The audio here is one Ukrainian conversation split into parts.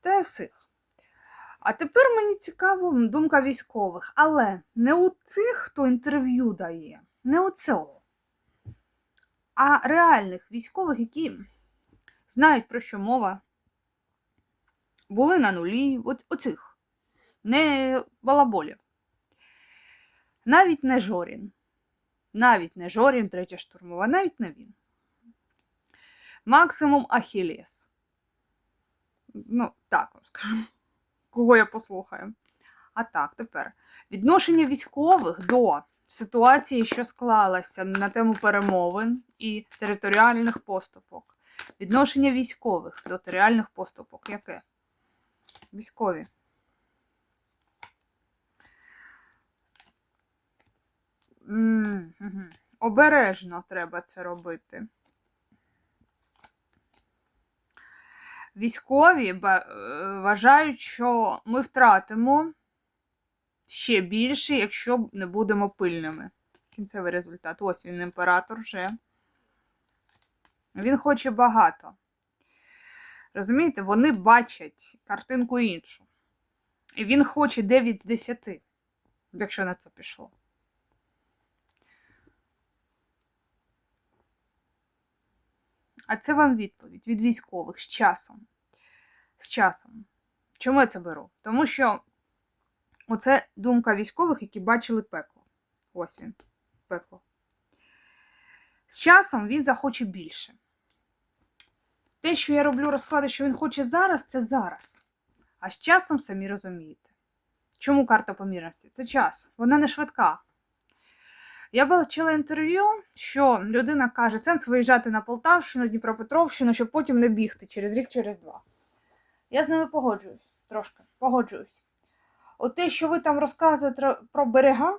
Та й всіх. А тепер мені цікаво думка військових, але не у цих, хто інтерв'ю дає, не у цього, а реальних військових, які знають, про що мова, були на нулі, от оцих, не балаболів. Навіть не Жорін. Навіть не Жорін, третя штурмова, навіть не він. Максимум Ахілес. Ну, так вам скажу. Кого я послухаю. А так, тепер. Відношення військових до ситуації, що склалася на тему перемовин і територіальних поступок. Відношення військових до територіальних поступок. Яке? Військові. М, мгм. Обережно треба це робити. Військові е, вважають, що ми втратимо ще більше, якщо не будемо пильними. Кінцевий результат. Ось він, імператор вже. Він хоче багато. Розумієте, вони бачать картинку іншу. І він хоче 9 з 10, якщо на це пішло. А це вам відповідь від військових з часом. З часом. Чому я це беру? Тому що оце думка військових, які бачили пекло. Ось він, пекло. З часом він захоче більше. Те, що я роблю розклади, що він хоче зараз, це зараз. А з часом самі розумієте. Чому карта помірності? Це час. Вона не швидка. Я бачила інтерв'ю, що людина каже, сенс виїжджати на Полтавщину, Дніпропетровщину, щоб потім не бігти через рік, через два. Я з ними погоджуюсь трошки. Погоджуюсь. От те, що ви там розказуєте про берега,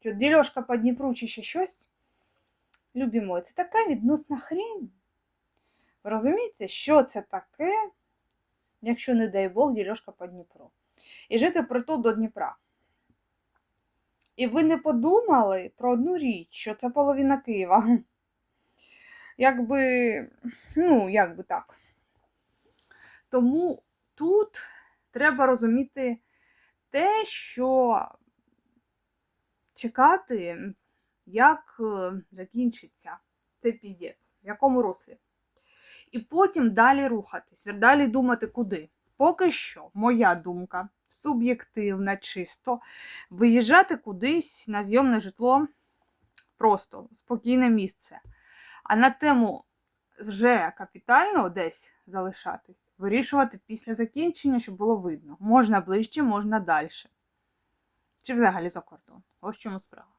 що дільошка по Дніпру чи ще щось, любі це така відносна хрінь. Ви розумієте, що це таке, якщо, не дай Бог, дільошка по Дніпру. І жити притул до Дніпра. І ви не подумали про одну річ, що це половина Києва. Якби, ну, як би так. Тому тут треба розуміти те, що чекати, як е, закінчиться цей піздець, в якому руслі. І потім далі рухатись, далі думати куди. Поки що, моя думка суб'єктивна, чисто, виїжджати кудись на зйомне житло просто спокійне місце. А на тему вже капітально десь залишатись, вирішувати після закінчення, щоб було видно. Можна ближче, можна далі. Чи взагалі за кордон. Ось чому справа.